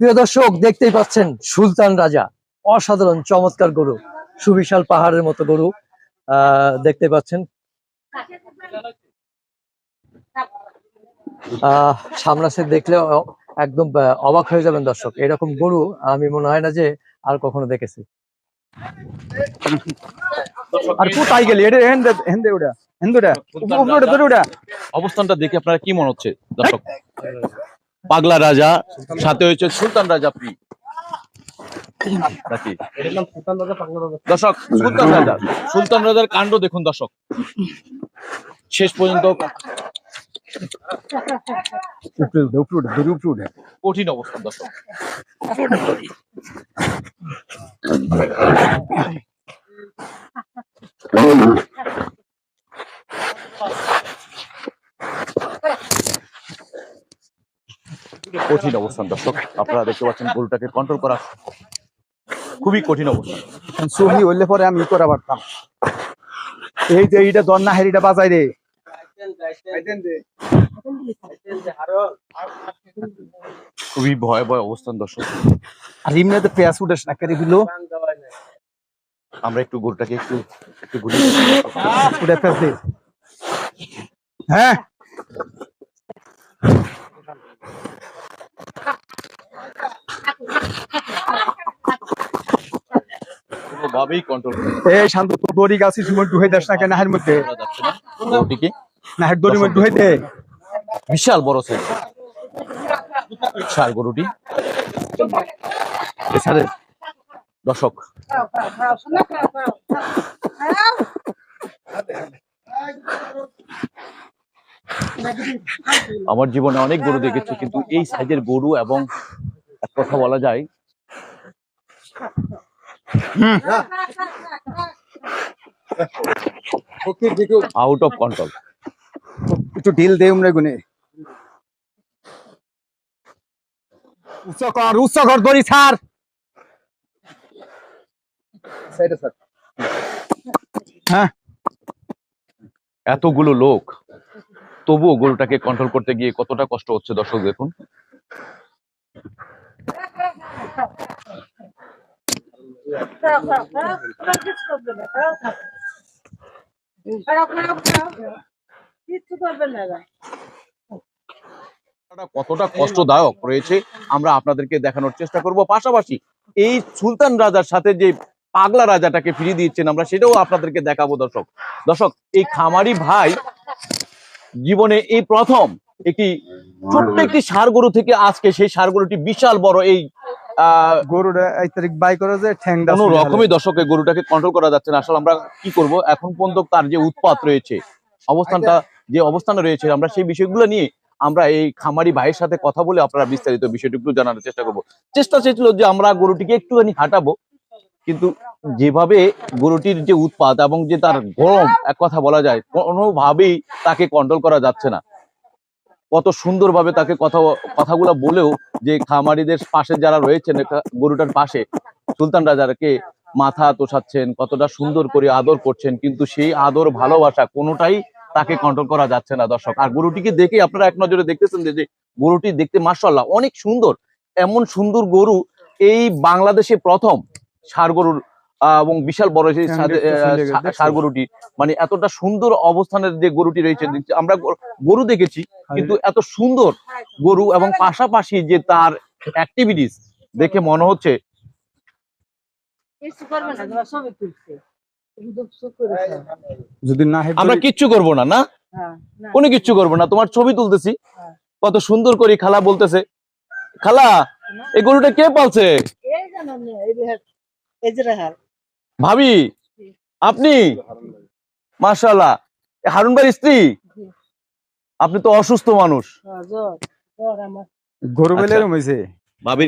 প্রিয় দর্শক, দেখতেই পাচ্ছেন সুলতান রাজা। অসাধারণ, চমৎকার গরু। সুবিশাল পাহাড়ের মতো গরু। দেখতে পাচ্ছেন। সামনাসে দেখলে একদম অবাক হয়ে যাবেন দর্শক। এরকম গরু আমি মনে হয় না যে আর কখনো দেখেছি। আর কোথায় গেলি? এটা হেন্দে হেন্দে ওটা হেন্দুটা অবস্থানটা দেখে আপনারা কি মনে হচ্ছে, দর্শক? পাগলা রাজা, সাথে হয়েছে সুলতান রাজা পি নাকি? দর্শক, সুলতান রাজা, সুলতান রাজার কাণ্ড দেখুন দর্শক। শেষ পর্যন্ত কঠিন অবস্থান দর্শক। কঠিন অবস্থান, দর্শক। আপনারা দেখতে পাচ্ছেন গরুটাকে কন্ট্রোল করা খুবই কঠিন অবস্থান। সহি হইলে পরে আমি করা পারতাম। এই যে এইটা দর না হেরিটা বাজাই রে খুবই ভয়াবহ অবস্থান, দর্শক। আর এমনিতে পেঁয়াজ উঠেস না দিল। আমরা একটু গরুটাকে একটু একটু ঘুরি হ্যাঁ। কোনোভাবেই কন্ট্রোল এই শান্ত তোর দড়ি গাছি সময় ডুহে দেশ না কেন? নাহের মধ্যে। যাচ্ছে না? নাহের দড়ির মধ্যে ডুহে দে বিশাল বড় সাইজ। বিশাল গরুটি। এছাড়া দর্শক। আমার জীবনে অনেক গরু দেখেছি কিন্তু এই সাইজের গরু এবং এক কথা বলা যায় আউট অফ কন্ট্রোল একটু ঢিল দে উমরে গুনে। উচ্চ কর উচ্চ কর দড়ি ছাড়। হ্যাঁ। এতগুলো লোক তবুও গরুটাকে কন্ট্রোল করতে গিয়ে কতটা কষ্ট হচ্ছে দর্শক দেখুন কিচ্ছু করবে না এরা। এটা কতটা কষ্টদায়ক রয়েছে, আমরা আপনাদেরকে দেখানোর চেষ্টা করব। পাশাপাশি এই সুলতান রাজার সাথে যে পাগলা রাজাটাকে ফিরিয়ে দিচ্ছেন আমরা, সেটাও আপনাদেরকে দেখাবো দর্শক। দর্শক, এই খামারি ভাই জীবনে এই প্রথম একটি ছোট্ট একটি ষাড় গরু থেকে আজকে সেই সার গরুটি বিশাল বড় এই গরুটা তারিখ বাই করে যে ঠ্যাং কোনো রকমই দর্শকের গরুটাকে কন্ট্রোল করা যাচ্ছে না। আসলে আমরা কি করব? এখন পর্যন্ত তার যে উৎপাত রয়েছে অবস্থানটা যে অবস্থানে রয়েছে আমরা সেই বিষয়গুলো নিয়ে আমরা এই খামারি ভাইয়ের সাথে কথা বলে আপনারা বিস্তারিত বিষয়টি একটু জানার চেষ্টা করব। চেষ্টা ছিল যে আমরা গরুটিকে একটুখানি হাঁটাবো কিন্তু যেভাবে গরুটির যে উৎপাত এবং যে তার গরম এক কথা বলা যায় কোনোভাবেই তাকে কন্ট্রোল করা যাচ্ছে না। কত সুন্দরভাবে তাকে কথা, কথাগুলো বলেও যে খামারিদের পাশে যারা রয়েছেন গরুটার পাশে, সুলতান রাজাকে মাথা তোষাচ্ছেন, কতটা সুন্দর করে আদর করছেন, কিন্তু সেই আদর, ভালোবাসা কোনোটাই তাকে কন্ট্রোল করা যাচ্ছে না, দর্শক। আর গরুটিকে দেখে আপনারা এক নজরে দেখতেছেন যে গরুটি দেখতে মার্শাল্লাহ অনেক সুন্দর। এমন সুন্দর গরু এই বাংলাদেশে প্রথম ষাড় গরুর এবং বিশাল বড় সেই হ্যাঁ। ষাড় গরুটি মানে এতটা সুন্দর অবস্থানের যে গরুটি রয়েছে আমরা গরু- দেখেছি কিন্তু এত সুন্দর গরু এবং পাশাপাশি যে তার অ্যাক্টিভিটিস দেখে মনে হচ্ছে না। যদি না আমরা কিচ্ছু করব না না? হ্যাঁ, কোনো কিচ্ছু করব না তোমার ছবি তুলতেছি। হ্যাঁ। কত সুন্দর করে খালা বলতেছে খালা এই গরুটা কে পালছে? এই জানো না, এই যে হাত- এই যে হাত। ভাবি আপনি? মাশাআল্লাহ। হারুন ভাই স্ত্রী? আপনি তো অসুস্থ মানুষ। হ্যাঁ, গরু বেলে আচ্ছা। হয়েছে ভাবির